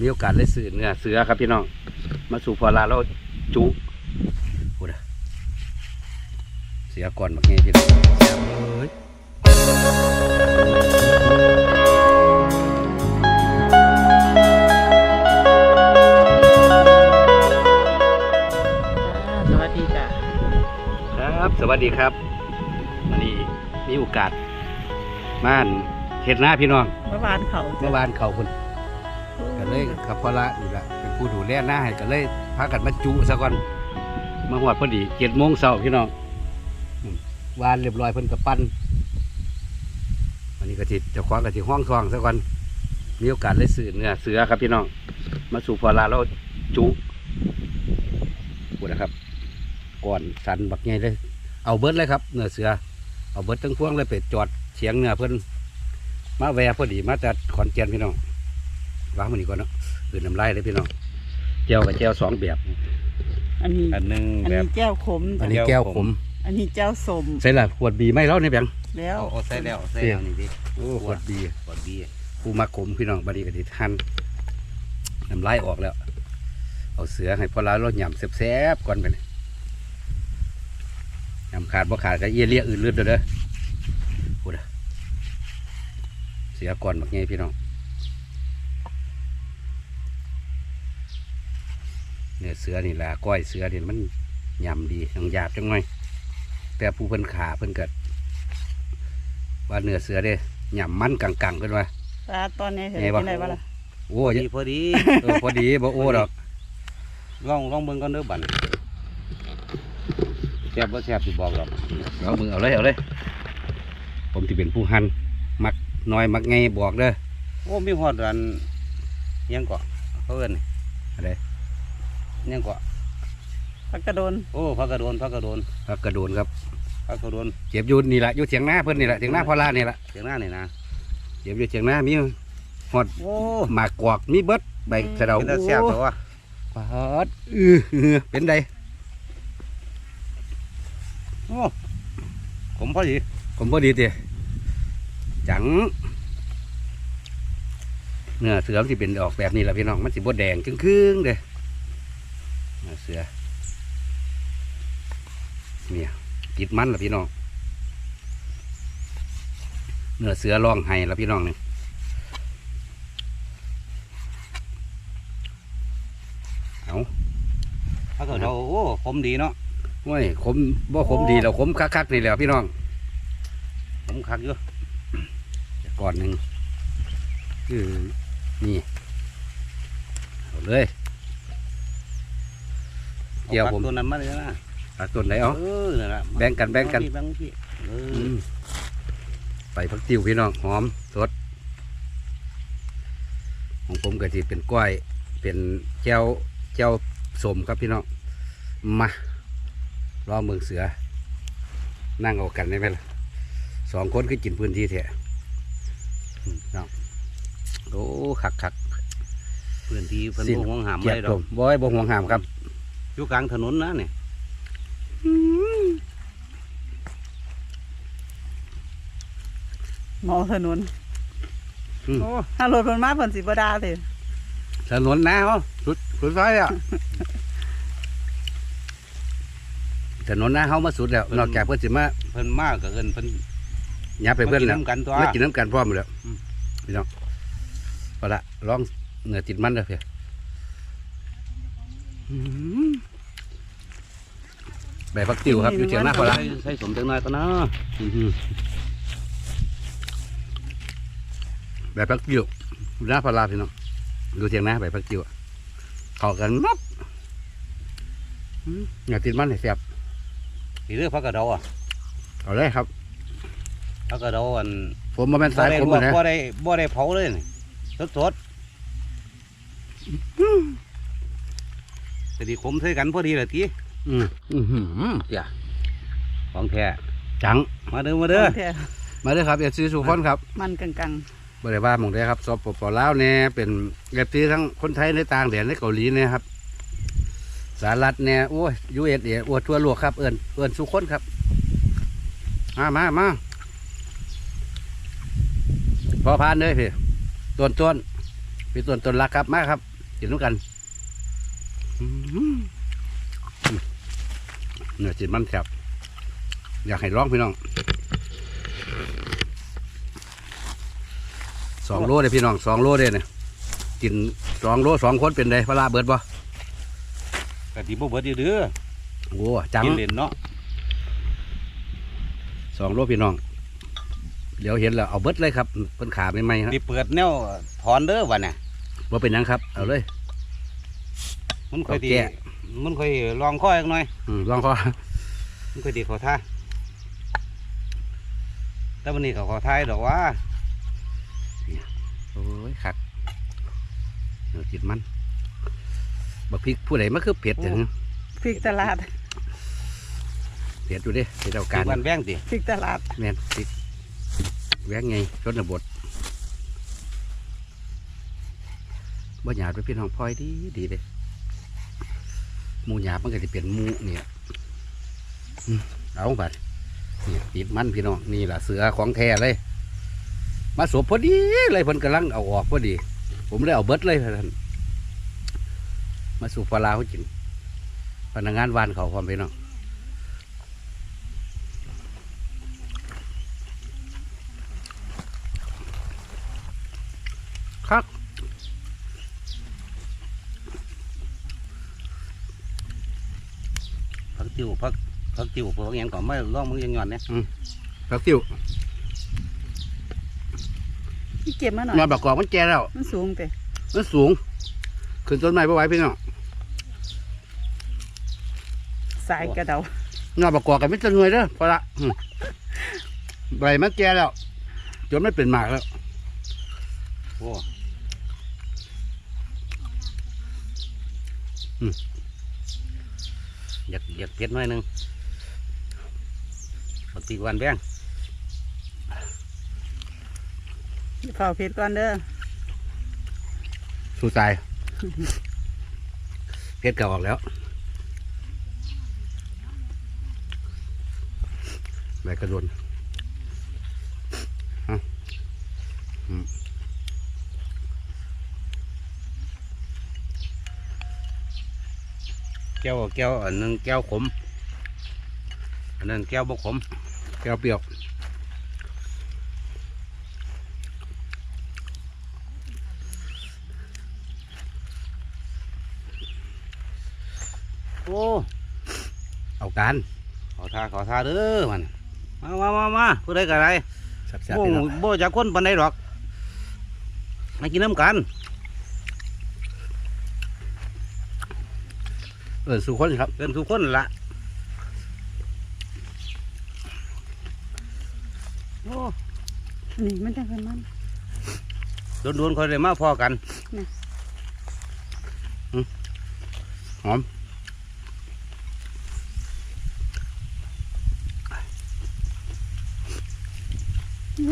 มีโอกาสได้ซื้อเนื้อเสือครับพี่น้อง มาสู่พอลาแล้วจุพูดอะเสียก่อนบักไงพี่น้องแซ่บเอ้ยสวัสดีจ้ะครับ สวัสดีครับวันนี้มีโอกาสม่านเห็ดหน้าพี่น้องเมื่อวานเขาเมื่อวานเขาคุณก็ เลยกับพอละนี่ละเป็นผู้ดูแลหน้าให้ก็เลยพากันมาจุซะก่อนมาหอดพอดีเจ็ดโมงเช้าพี่น้องอืมวานเรียบร้อยเพิ่นกับปั้นวันนี้ก็จิเจ้าของก็จิห้องทองซะก่อนมีโอกาสได้ซื้อเนื้อเสือครับพี่น้อง มาสู่พอลาแล้วจุพูดนะครับ ก่อนสันบักใหญ่เลย เอาเบิดเลยครับเนื้อเสือ เอาเบิดทั้งพวงเลยไปจอดเฉียงเนื้อเพิ่นมาแวะพอดีมาจากขอนแก่นพี่น้อง วางมันนี่ก่อนเนาะคือน้ำลายเลยพี่น้องแก้วกับแก้วสองแบบอันนี้อันหนึงอันแบบนี้แก้วขมอันจ้ะนี้แก้วขมอันนี้แก้วสมใส่ละขวดบีไม่แล้วเนี่ยแบง แล้วเอาเอาใส่แล้วใส่เสี่ยแล้วงนี่ดิโอ้ขวดบีกดดีผู้มาขมพี่น้องบัดนี้ก็ติทันน้ำลายออกแล้ว เอาเสือให้พอลาเราหย่ำแซ่บๆก่อนไปเลยหย่ำขาดบ่ขาดก็เอียเลียอื่นเลือดเด้อเด้อพูดอะเสือก่อนบักไงพี่น้อง เนื้อเสือนี่ละก้อยเสือนี่มันยำดียังหยาบจังหน่อย แต่ผู้เพิ่นขาเพิ่นเกิดว่าเนื้อเสือเด้ยำมันกังๆเพิ่นว่าตาตอนนี้เห็นไงวะเป็นไรบ้างล่ะโอ้ยดีพอดีเออพอดีบ่โอ้ดอกลองลองเบิ่งก่อนเด้อบัดแซ่บบ่แซ่บสิบอกหรอกเอามือเอาเลยเอาเลย ผมที่เป็นผู้หันมักน้อยมักไงบอกเด้อโอ้มีฮอดอันยังเกาะเขาเอิ้นอะไร ยังเกาะพักกระโดนโอ้พักกระโดนพักกระโดนพักกระโดนครับพักกระโดนเจ็บอยู่นี่ละอยู่เถียงหน้าเพิ่นนี่ละเถียงหน้าพอลานี่ละเสียงหน้านี่นะเจ็บอยู่เถียงหน้ามีฮอดโอ้หมากกวากมีเบิดใบสะเดาเป็นตาแซ่บแต่ว่าปาดอื้อหือเป็นไดโอ้ผมพอดีผมพอดีเตะจังเนื้อเสือมันสิเป็นออกแบบนี้แหละพี่น้องมันสิบดแดงครึ่งๆเด้เนื้อเสือเนี่ยติดมันละพี่น้องเนื้อเสือร้องไห้ละพี่น้องนี่เอาพักกระโดนโอ้ผมดีเนาะโอ้ยขมบ่ขมดีแล้วขมคักๆนี่แหละพี่น้องผมคักอยู่ก่อนหนึ่งคือนี่เอาเลย เดี๋ยวผมอาผักตัวนั้นมาเลยนะตักต้นไหนเอาเออนั่นล่ะแบ่งกันแบ่งกันพี่แบ่งพี่เอออืมใส่ผักติ้วพี่น้องหอมสด ของผมก็ที่เป็นกล้วยเป็นแก้วแก้วสมครับพี่น้องมาลองเมืองเสือ นั่งเอากันได้ไหมล่ะสองคนคือกินพื้นที่แท้อืมเนาะโอ้คักคักพื้นที่เพิ่นสิ้นบ่ห่วงหามเกียเลรยติดผอกมบ่อยบ่ห่วงห้ามครับ อยู่กลางถนนนะเนี่ยมองถนนอืมโอ้ถ้ารถมันมาเพิ่นสิบ่ด่าเลยถนนหน้าเขาสุดสุดซอยอะถนนหน้าเขามาสุดแล้วนอกจากเพื่อนสิมาเพิ่นมากก็เอิ้นเพิ่นยับไปเพื่อนมากินแล้วน้ำกันตัวมากินน้ำกันพร้อมแล้วอืมพี่น้องเอาละลองเนื้อติดมันเด้อเพี่ยอื้อหือใบพักติวครับอยู่เชียงหน้าพอละใส่ใส่สมจังน้อยก็นะอื้อหือใบพักติวอยู่หน้าพอละพี่น้องอยู่เชียงหน้าใบพักติวอะเข้ากันมับอื้อเนื้อติดมันให้แซ่บนี่เรื่องพักกระเดาอะเอาเลยครับพักกระเดาอันผมมาเป็นบ่สายได้ผมลวกนะบ่ได้บ่ได้เผาเลยนี่สดๆแต่ดีขมใส่กันพอดีเลยที อืมอือหือเดี๋ยวของแท้จัง มาเด้อมาเด้อแท้มาเลยครับเอฟซีสุขคนครับมันกังบริวารหมองได้ครับสปปลาวเนี่ยเป็นเอฟซีทั้งคนไทยในต่างแดนในเกาหลีเนี่ยครับสหรัฐเนี่ยโอ้ยยูเอสเออวดทั่วโลกครับ เอิญเอิญสุขคนครับ มามามาพอพานเลยพี่ต้นต้นพี่ต้นต้นรักครับมาครับกินด้วยกัน อื้อหือ เนื้อจิตมันแซ่บอยากให้ร้องพี่น้องสองโลเลยพี่น้องสองโลเลยเนี่ยกินสองโลสองคนเป็นไงพระลาเบิดบ่กะทิบ่เบิดอยู่เด้อโอ้จังกินเล่นเนาะสองโลพี่น้อง เดี๋ยวเห็นแล้วเอาเบิดเลยครับเพิ่นขาไม่ไหมครับที่เปิดแนวถอนเด้อวะเนี่ยว่าเป็นหยังครับ เอาเลย มันค่อยดีเอาแกะมันค่อยลองข้ออีกหน่อยอืมลองคอมันค่อยดีเขอท่าแต่วันนี้เขาขอท้ายดอกว่าโอ้ยคักเนื้อจิตมันบักพริกผู้ใดมันคือเผ็ดถึงพริกตลาดเผ็ดอยู่เดิเผ็ดเอากาการรวันแบงติพริกตลาดแม่นพริกแหวงไงชนบทบ่หยาดไปพี่น้องพลอยดีดีเลยห มูหยาบมันก็จะเป็นมูเนี่ยเอาบัดนี่ติดมันพี่น้องนี่แหละเสือของแท้เลย มาสวมพอดีเลยเพิ่นกำลังเอาออกพอดี ผมเลยเอาเบิดเลยท่านมาสู่ปลาเขากินพนักงานวานเขาความพี่น้องครับ พัก ติวพักพักติวพวกหยังก่อนไม่ลองมึงยังหย่อนเนี่ยผักติ้วพี่เก็บมาหน่อยงานประกอบมันแก่แล้ว มันสูงแต่มันสูง ขึ้นต้นไม้ไ่ไหวพี่น้องสายกระเดางานประกอบกันไม่จะหน่วยเด้อพอละอืมใบมันแก่แล้ว จนไม่เป็นหมากแล้ว โอ้อ ยากอยากเผ็ดหน่อยหนึงปกติวันแบงเผาเพชรก่อนเด้อสู้ใจเพชรเก่าออกแล้วใบกระโดน ก้วแก้วอันหนึงแก้วขม อันนั้นแก้วบกขม แก้วเปรี้ยวโอ้เอาการขอทาขอทาเด้อมันมามามามาผู้ใดกับไรแซ่บๆโบ่พี่น้องบ่จากคนปันใดหรอกมากินน้ำกัน เออสู่คนครับเกินทุกคนละโอ้นี่มันจะเป็นมันโดนโดนๆคอยเลยมาพอกันหอม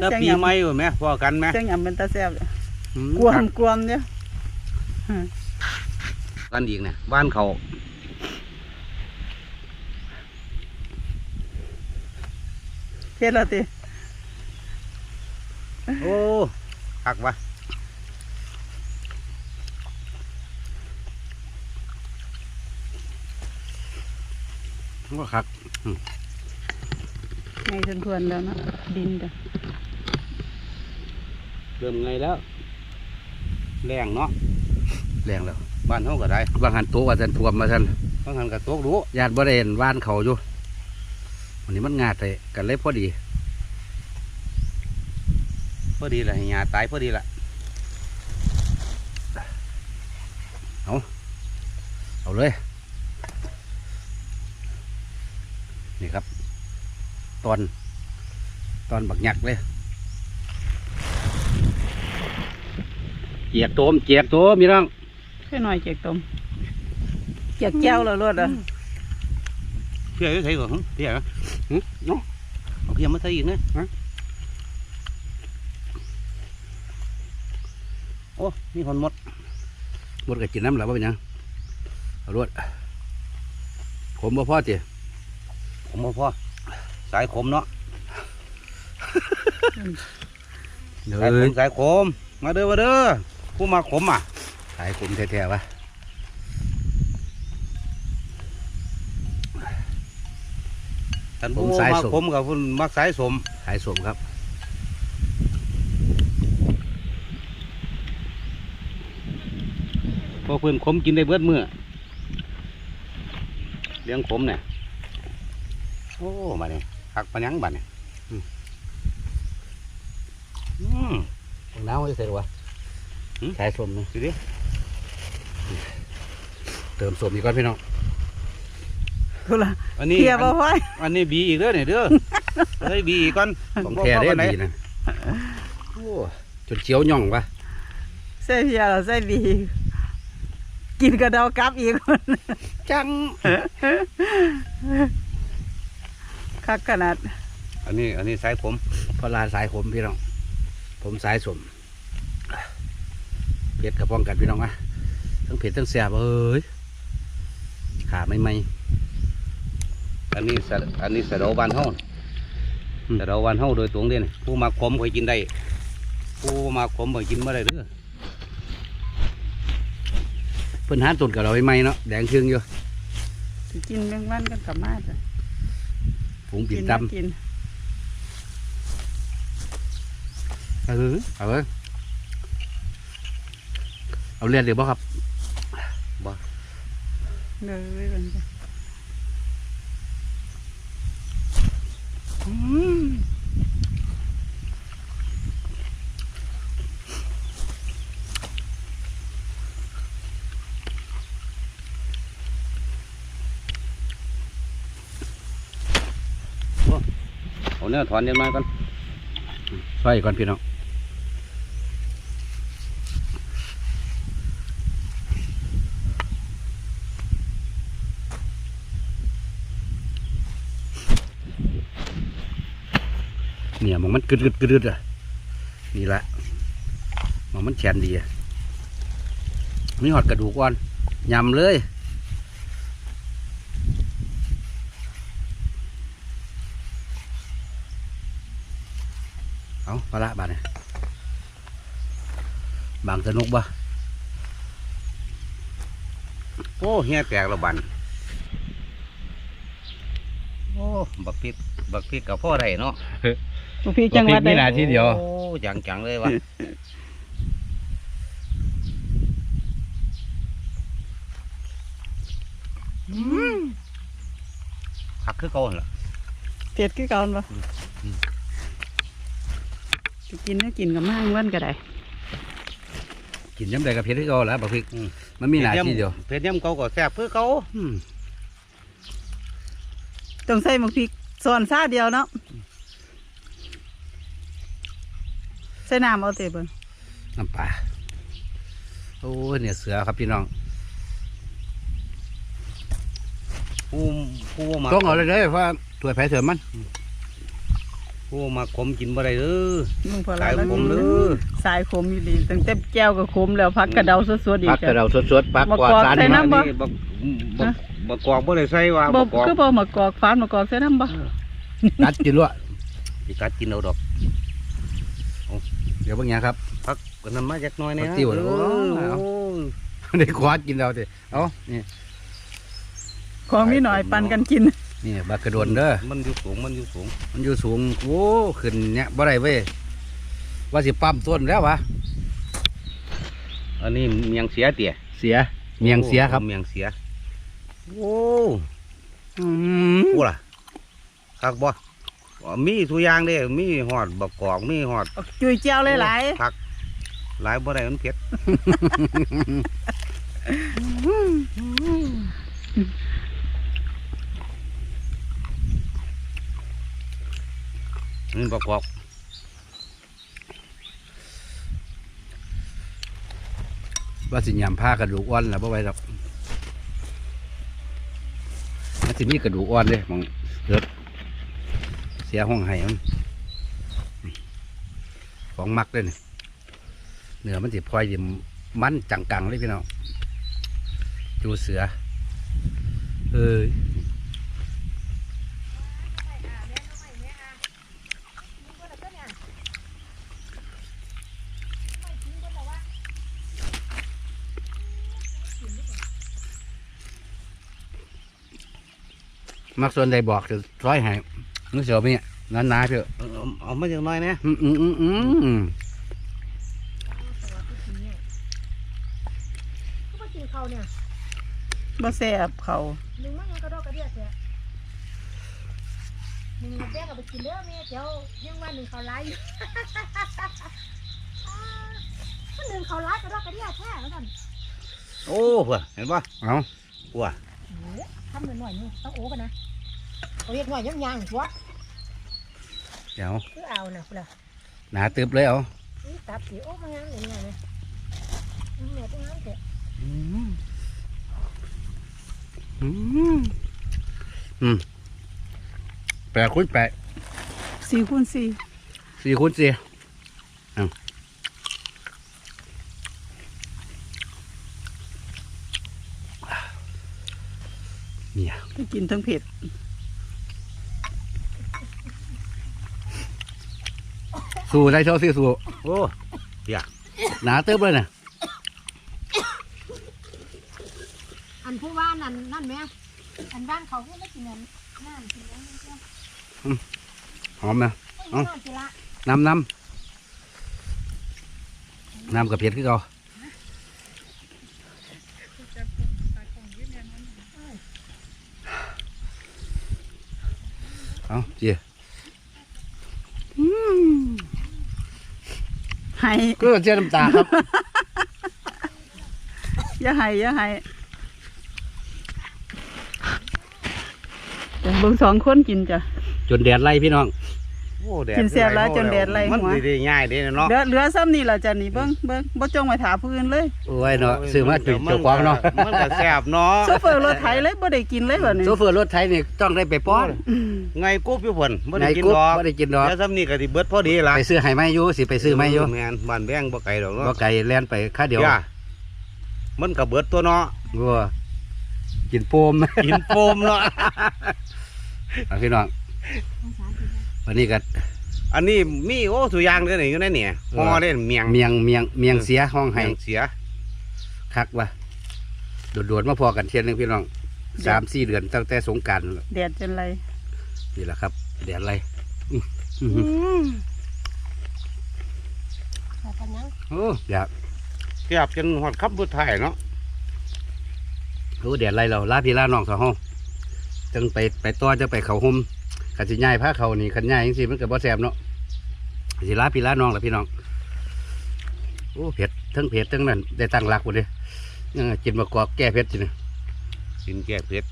แล้วจังปีหยำใหม่อยู่ไหมพอกันไหมจังหยำเป็นตาแซ่บเลยอืมกวมกวมเนี่ยกันอีกเนี่ยบ้านเขา เพชรละติโอ้หักวะว่าครับในทนทวนๆแล้วเนาะดินจ้ะเริ่มไงแล้ว แรงเนาะแรงแล้วบ้านเขาก็ได้บางหันโตว่าท่านท่วมมาท่านบางหันก็ตกรู้ญาติบ่ได้เห็นว่านเขาอยู่ วันนี้มันงาดเลยกันเลยพอดี พอดีละให้หยาตายพอดีละเอาเลย นี่ครับ ตอน ตอนบักหยักเลย เจียกโตมเจียกโตมมีน้องแค่หน่อยเจียกต้มเจียกแก้วแล้วรวดอะเพี้ยอยู่ใส่ก่อนหึเพี้ยเหรอหึ เนาะเอาเพี้ยมาใส่อีกนะฮะโอ้มีคนหมดหมดกับกินน้ำแล้วว่าเป็นหยังเอารวดผมบ่พอจีผมบ่พอสายขมเนาะเดี๋ยวสายขมสายขมมาเด้อมาเด้อผู้มาขมอะสายขมแท้ๆวะ ท่านผู้มาขมกับผู้มักสายสมสายสมครับเพอเพื่อนขมกินได้เบิดมื้อเลี้ยงขมเนี่ยโอ้มาเนี่ยหักปะยังบัดเนี่ยอืมอืมน้ำจะเสร็จวะหืมสายสมนะดูดิเติมสมอีกก่อนพี่น้อง ทุละอันนี้เทียบเอาไว้อันนี้บีอีกเด้อเนี่ยเด้อเฮ้ยบีอีกก่อนของแท้ได้บ่บ่ปานใดีนะโอ้จนเขียวหย่องวะใส่เพียเราใส่บีกินกระเดากลับอีกจังคักขนาด อันนี้ อันนี้สายผมพอลาสายขมพี่น้อง ผมสายสมเผ็ดกับป้องกันพี่น้องอะทั้งเผ็ดทั้งแซ่บเอ้ยขาไม่ไหม อันนี้สะอันนี้สะเดาบานเฮาอืมสะเดาบานเฮาโดยตรงเด้นี่ผู้มาขมเคยกินได้ ผู้มาขมเคยกินบ่ได้เด้อเพิ่นหาต้นกับเราไม่ไหมเนาะแดงเครื่องอยู่สิกินแมงวันกันกับมาจ้ะผงปิ่กินนตนะกินำเออเอาเว้ยเอาเลือดเดี๋ยวบ่ครับเลยกันจ้ะ เอาเนื้อถอนเดี๋ยวมาก่อนใส่ก่อนพี่น้องเนี่ยหมองมัน กึดกึดกึดกึดอะนี่ละหมองมันแขนดีอะมีหอดกระดูกอ่อนยำเลยเอาปละบาดเนี่ยบางสนุกบ่โอ้เฮียแตกและบันโอ้บักพริกบักพริกกับพ่อได้เนาะ ลูกพี่จังหวัดมีใด หนาทีเดียว โอ้จังจังๆเลยวะหักคือเก่าหั่นล่ะเทียดคือเก่าบ่อืม สิกินก็กินกับมาแมงวันก็ได้กินย้ำใดกับเพชรที่เก่าแล้วบักพริกอืม มันมีหนาทีเดียวเผ็ดย่ำเก่าก็แซ่บคือเก่าอืมต้องใส่หมกพริกส่วนซาเดียวเนาะ ใส่น้ำเอาเตะเบิ่งน้ำปลาโอ้ยเนี่ยเสือครับพี่น้องผู้ผู้มาต้องเอาเลยเด้อเพราะว่าตัวแผลเถื่อนมันผู้มาขมกินบ่ได้เด้อลุงพอสายแล้วขมเด้อสายขมอยู่ดีตั้งแต่แก้วก็ขมแล้วพักกระเดาสดๆอีกปักจ้ะกระเราสดๆปักมากวาดกอกสารใส่นี่น้ำมาบ่ อับักบักบักกอกบ่ได้ใส่ว่าบ่บักกอกคือบ่มากอกฟานมากอกใส่น้ำบ่กัดกินลวดสิกัดกินเอาดอกเดี๋ยวบางอย่างครับพักกันนั้นมาจักหน่อยเนี่ยพักติ้วเหรอโอ้ได้ควาดกินเราสิเอานี่ของมีหน่อยปันกันกินนี่บักกระโดนเด้อมันอยู่สูงมันอยู่สูง มันอยู่สูงโอ้ขึ้นเนี่ยบ่ได้เว้ยว่าสิปั๊มต้นแล้ววะอันนี้เมียงเสียเตี่ยเสียเมียงเสียครับเมียงเสียโอ้อืมกูล่ะคักบ่อ๋อ มีทุกอย่างเด้มีหอดบักกอกมีหอดจุยเจียวหลายผักหลายบ่ได้มันเผ็ดนี่บักกอกว่าสิยำผ้ากระดูกอ่อนแล้วบ่ไหวดอกมันสิมีกระดูกอ่อนเลยมองเลิศ เสียห้องไห้มันของมักด้วยนี่ยเหนือมันสิพลอยดิมันจังกังเลยพี่น้องจูเสือเอ้ยมักส่วนใดบอกจะร้อยหาย นึกเสียวมีนั้นนาเถอะเอาเอาเอามาจากหน้อยเนี่ยอืมอืมอืมอืมก็มากินเขาเนี่ยบ่แซ่บเขาหนึ่งมันยังกระดอกกระเดียดเนี่ยหนึ่งแป้งเอาไปกินเด้อแม่เดี๋ยวยังว่าหนึ่งเขาไล่อยู่มันหนึ่งเขาไล่กระดอกกระเดียดแท้แล้วกันโอ้เพื่อเห็นป่ะเอาปัวโอ้ทำหน่อยหน่อยนึงต้องโอ้กันนะ เอาเรียกหน่อยยังยังวะเดี๋ยวคือเอานะคุณล่ะหนาตึบเลยเอานี่ตับสีโอ้มางานเลยเนี่ยนะเนี่ยต้องงานเถอะอืมอืมอืมแปดคูณแปดสี่คูณสี่สี่คูณสี่เอาเนี่ยไปกินทั้งเผ็ด สู้ได้เท่าสี่สู้โอ้หนาตึบเลยนะอันผู้ว่านั่นนั่นแม่อันบ้านเขาก็ไม่กินนั่นนั่นกินนั่นเจ้าหอมนะโอ้ยนั่นสิละน้ำน้ำน้ำกับเผ็ดคือเขาเอาเจี๋ย ให้ก็เจี๋ยน้ำตาครับ อย่าให้อย่าให้แต่เบิ่งสองคนกินจ้ะจนแดดไล่พี่น้องโอ้แดดกินเสียบหลายจนแดดไล่หัว มันดีๆง่ายเด้เนาะเหลือเหลือซ้ำนี่ล่ะจ้ะนี่เบิ่งเบิ่งบ่จงไว้ถาผู้อื่นเลยโอ้ยเนาะซื้อมาจุดเจ้าของเนาะมันก็แซ่บเนาะโซเฟอร์รถไถเลยบ่ได้กินเลยบัดนี้โซเฟอร์รถไถนี่ต้องได้ไปป้อนไงกุ๊บอยู่เพิ่นบ่ไงได้กินกุ๊บดอกไม่ได้กินดอกแล้วซ้ำนี่ก็สิเบิดพอดีล่ะไปซื้อไห้ไม้อยู่สิไปซื้อไม้อยู่แม่นบ้านแบงบ่ไกลดอกบ่เนาะไก่แล่นไปค่าเดียวย่ามันก็เบิดตัวเนาะวัวกินโปมกินโฟมเนาะเอาพี่น้ององศากินได้ วันนี้ก็อันนี้มีโอ้สุอยางเด้อนี่อยู่ในนี่ห่อเด้เมียงเมียงเมียงเมียงเสียห้องไห้เมียงเสียคักว่ะโดดๆมาพอกันเช่นนึงพี่น้องสามสี่เดือนตั้งแต่สงกรารแดดจนไรนี่แหละครับแดดอะไรอื้ออื้อหือแต่กันยังโอ้อยากเทียบจนฮอดขับบุไทยเนาะโอ้แดดอะไรเราลาพี่ลาน้องสาวห้องจังไปไปต่อจะไปเขาห่ม ขันสิย่ายผ้าเขานี่ขันย่ายจังสิมันก็บ่แซ่บเนาะสิลาพี่ลาน้องละพี่น้องโอ้เผ็ดทั้งเผ็ดทั้งนั้นได้ตั้งหลักหมดเลยยังไงกินมะกอกแก้เผ็ดสิเนี่ยกินแก้เผ็ด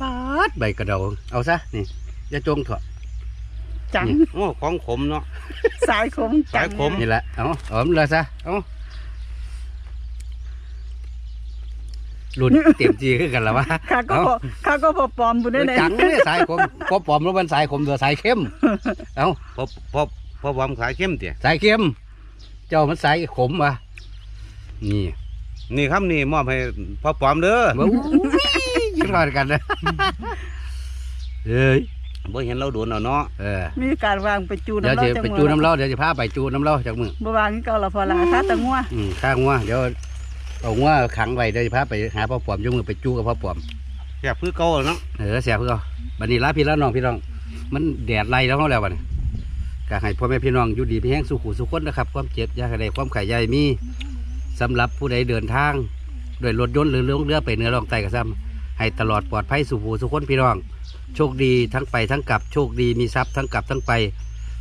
ปาดใบกระเดาเอาซะนี่อย่าจงเถอะจังโอ้ของขมเนาะสายขมสายขมนี่แหละเอาเอามันเลยซะเอา รุ่นเต็มจีขึ้นกันแล้ววะข้าก็พอข้าก็พอปลอมบุญได้ไหนจังเนี่ยสายขมพอปลอมแล้วมันสายขมตัวสายเข้มเอาพอพอพอความขายเข้มเตี่ยสายเข้ม เจ้ามันสายขมวะนี่ นี่ครับนี่มอบให้พ่อปอมเด้อมาอู้ยยืดรอดกันนะเฮ้ยบ่เห็นเราโดนเอาเนาะเออมีการวางไปจูเดี๋ยวน้ำจะเล่าจังไปจูน้ำเล่าเดี๋ยวจะพาไปจูน้ำเล่าจากมือบ่วางนี่เก่าละพอละค่าตะงัวอืมข้างว่าเดี๋ยว เอางัวขังไว้เดี๋ยวจะพาไปหาพ่อปอมยกมือไปจูกับพ่อปอมแซ่บคือเก่าเนาะเออเสียเพื่อบัดนี้ลาพี่ลาน้องพี่น้อง มันแดดไล่แล้วเขาแล้วบัดนี้ก็ให้พ่อแม่พี่น้องอยู่ดีพี่แห้งสุขุสุขคนนะครับ ความเจ็บอยาให้ได้ความไข่ใหญ่มีสำหรับผู้ใดเดินทางโดยรถยนต์หรือเรือเรือไปเหนือลองใต้กระซ้ำให้ตลอดปลอดภัยสุขุสุขคนพี่น้อง โชคดีทั้งไปทั้งกลับโชคดีมีทรัพย์ทั้งกลับทั้งไป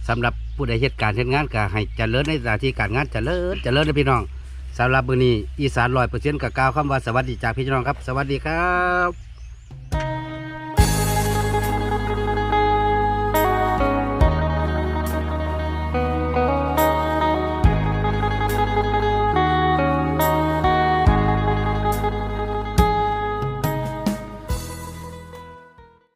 สำหรับผู้ใดเหตุการณ์เหตุงานก็ให้เจริญในหน้าที่การงานเจริญเจริญนะพี่น้อง สำหรับมื้อนี้อีสานลอยเปอร์เซ็นต์กับกล่าวคำว่าสวัสดีจากพี่น้องครับ สวัสดีครับ